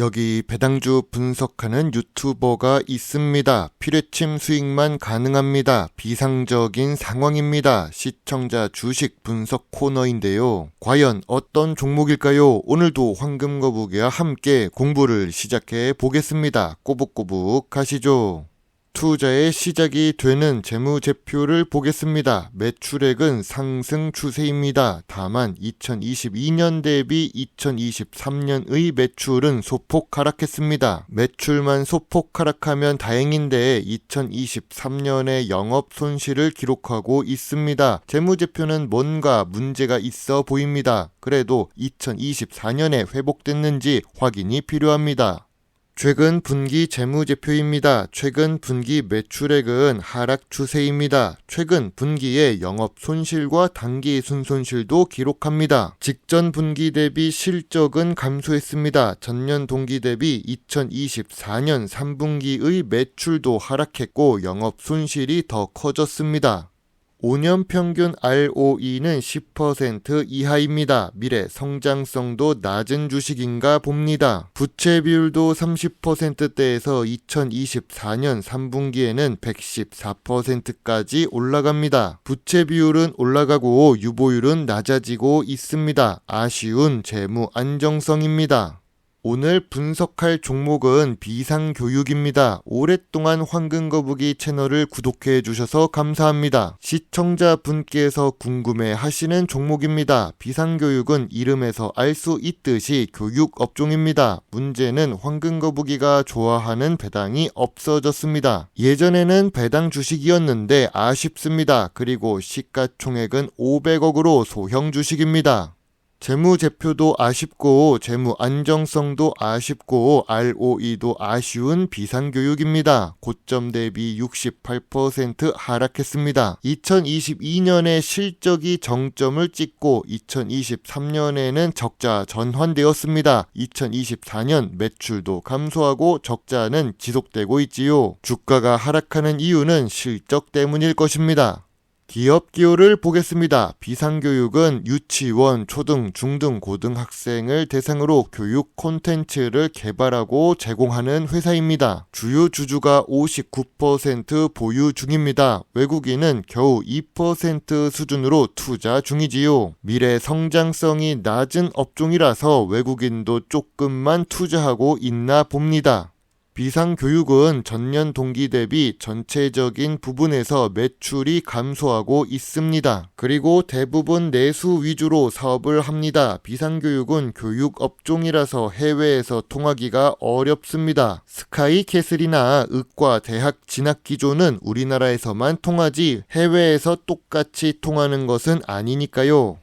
여기 배당주 분석하는 유튜버가 있습니다. 필요침 수익만 가능합니다. 비상적인 상황입니다. 시청자 주식 분석 코너인데요. 과연 어떤 종목일까요? 오늘도 황금거북이와 함께 공부를 시작해 보겠습니다. 꼬북꼬북 가시죠. 투자의 시작이 되는 재무제표를 보겠습니다. 매출액은 상승 추세입니다. 다만 2022년 대비 2023년의 매출은 소폭 하락했습니다. 매출만 소폭 하락하면 다행인데 2023년에 영업 손실을 기록하고 있습니다. 재무제표는 뭔가 문제가 있어 보입니다. 그래도 2024년에 회복됐는지 확인이 필요합니다. 최근 분기 재무제표입니다. 최근 분기 매출액은 하락 추세입니다. 최근 분기에 영업 손실과 단기 순손실도 기록합니다. 직전 분기 대비 실적은 감소했습니다. 전년 동기 대비 2024년 3분기의 매출도 하락했고 영업 손실이 더 커졌습니다. 5년 평균 ROE는 10% 이하입니다. 미래 성장성도 낮은 주식인가 봅니다. 부채 비율도 30%대에서 2024년 3분기에는 114%까지 올라갑니다. 부채 비율은 올라가고 유보율은 낮아지고 있습니다. 아쉬운 재무 안정성입니다. 오늘 분석할 종목은 비상교육입니다. 오랫동안 황금거북이 채널을 구독해 주셔서 감사합니다. 시청자 분께서 궁금해 하시는 종목입니다. 비상교육은 이름에서 알 수 있듯이 교육 업종입니다. 문제는 황금거북이가 좋아하는 배당이 없어졌습니다. 예전에는 배당 주식이었는데 아쉽습니다. 그리고 시가총액은 500억으로 소형 주식입니다. 재무제표도 아쉽고 재무 안정성도 아쉽고 ROE도 아쉬운 비상교육입니다. 고점 대비 68% 하락했습니다. 2022년에 실적이 정점을 찍고 2023년에는 적자 전환되었습니다. 2024년 매출도 감소하고 적자는 지속되고 있지요. 주가가 하락하는 이유는 실적 때문일 것입니다. 기업 기호를 보겠습니다. 비상교육은 유치원, 초등, 중등, 고등 학생을 대상으로 교육 콘텐츠를 개발하고 제공하는 회사입니다. 주요 주주가 59% 보유 중입니다. 외국인은 겨우 2% 수준으로 투자 중이지요. 미래 성장성이 낮은 업종이라서 외국인도 조금만 투자하고 있나 봅니다. 비상교육은 전년 동기 대비 전체적인 부분에서 매출이 감소하고 있습니다. 그리고 대부분 내수 위주로 사업을 합니다. 비상교육은 교육 업종이라서 해외에서 통하기가 어렵습니다. 스카이 캐슬이나 의과 대학 진학 기조는 우리나라에서만 통하지 해외에서 똑같이 통하는 것은 아니니까요.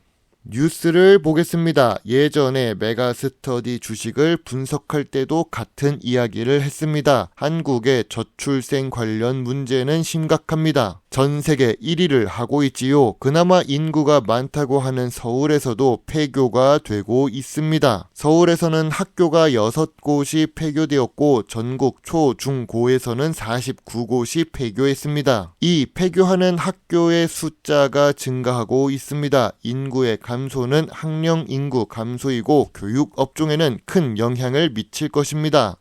뉴스를 보겠습니다. 예전에 메가스터디 주식을 분석할 때도 같은 이야기를 했습니다. 한국의 저출생 관련 문제는 심각합니다. 전 세계 1위를 하고 있지요. 그나마 인구가 많다고 하는 서울에서도 폐교가 되고 있습니다. 서울에서는 학교가 6곳이 폐교되었고 전국 초, 중, 고에서는 49곳이 폐교했습니다. 이 폐교하는 학교의 숫자가 증가하고 있습니다. 인구의 감소는 학령 인구 감소이고 교육 업종에는 큰 영향을 미칠 것입니다.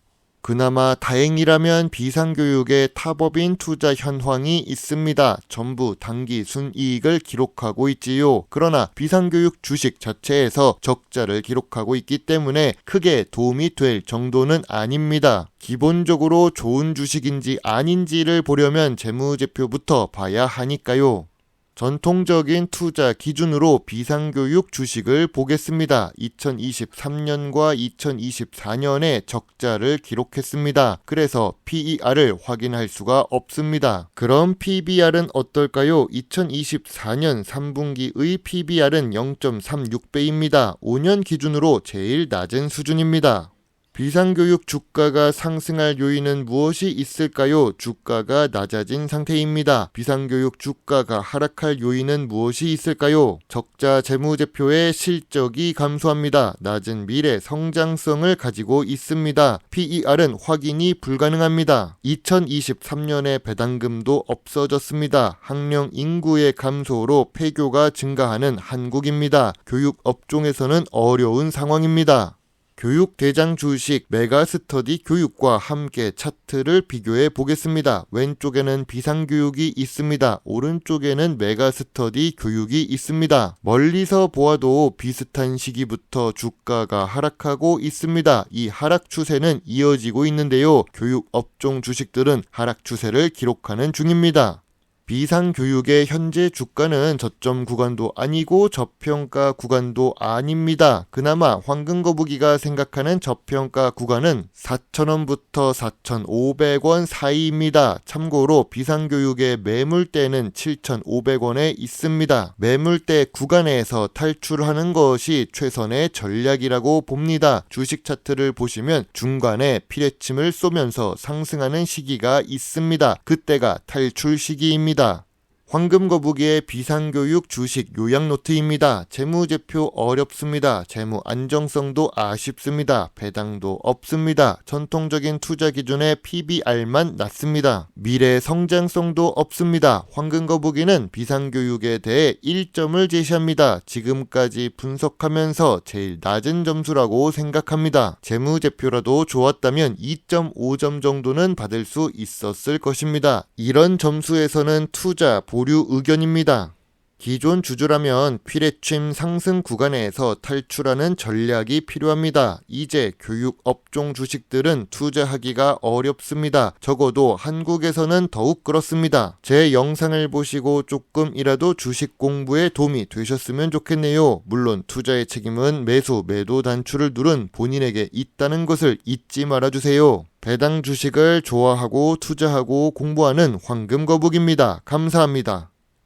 그나마 다행이라면 비상교육의 타법인 투자 현황이 있습니다. 전부 단기 순이익을 기록하고 있지요. 그러나 비상교육 주식 자체에서 적자를 기록하고 있기 때문에 크게 도움이 될 정도는 아닙니다. 기본적으로 좋은 주식인지 아닌지를 보려면 재무제표부터 봐야 하니까요. 전통적인 투자 기준으로 비상교육 주식을 보겠습니다. 2023년과 2024년에 적자를 기록했습니다. 그래서 PER을 확인할 수가 없습니다. 그럼 PBR은 어떨까요? 2024년 3분기의 PBR은 0.36배입니다. 5년 기준으로 제일 낮은 수준입니다. 비상교육 주가가 상승할 요인은 무엇이 있을까요? 주가가 낮아진 상태입니다. 비상교육 주가가 하락할 요인은 무엇이 있을까요? 적자 재무제표의 실적이 감소합니다. 낮은 미래 성장성을 가지고 있습니다. PER은 확인이 불가능합니다. 2023년에 배당금도 없어졌습니다. 학령 인구의 감소로 폐교가 증가하는 한국입니다. 교육 업종에서는 어려운 상황입니다. 교육 대장 주식 메가스터디 교육과 함께 차트를 비교해 보겠습니다. 왼쪽에는 비상교육이 있습니다. 오른쪽에는 메가스터디 교육이 있습니다. 멀리서 보아도 비슷한 시기부터 주가가 하락하고 있습니다. 이 하락 추세는 이어지고 있는데요. 교육 업종 주식들은 하락 추세를 기록하는 중입니다. 비상교육의 현재 주가는 저점 구간도 아니고 저평가 구간도 아닙니다. 그나마 황금거북이가 생각하는 저평가 구간은 4,000원부터 4,500원 사이입니다. 참고로 비상교육의 매물대는 7,500원에 있습니다. 매물대 구간에서 탈출하는 것이 최선의 전략이라고 봅니다. 주식 차트를 보시면 중간에 피레침을 쏘면서 상승하는 시기가 있습니다. 그때가 탈출 시기입니다. 아니다. 황금거북이의 비상교육 주식 요약노트입니다. 재무제표 어렵습니다. 재무 안정성도 아쉽습니다. 배당도 없습니다. 전통적인 투자 기준의 PBR만 낮습니다. 미래 성장성도 없습니다. 황금거북이는 비상교육에 대해 1점을 제시합니다. 지금까지 분석하면서 제일 낮은 점수라고 생각합니다. 재무제표라도 좋았다면 2.5점 정도는 받을 수 있었을 것입니다. 이런 점수에서는 투자, 보류 의견입니다. 기존 주주라면 피레침 상승 구간에서 탈출하는 전략이 필요합니다. 이제 교육 업종 주식들은 투자하기가 어렵습니다. 적어도 한국에서는 더욱 그렇습니다. 제 영상을 보시고 조금이라도 주식 공부에 도움이 되셨으면 좋겠네요. 물론 투자의 책임은 매수, 매도 단추를 누른 본인에게 있다는 것을 잊지 말아주세요. 배당 주식을 좋아하고 투자하고 공부하는 황금 거북입니다. 감사합니다.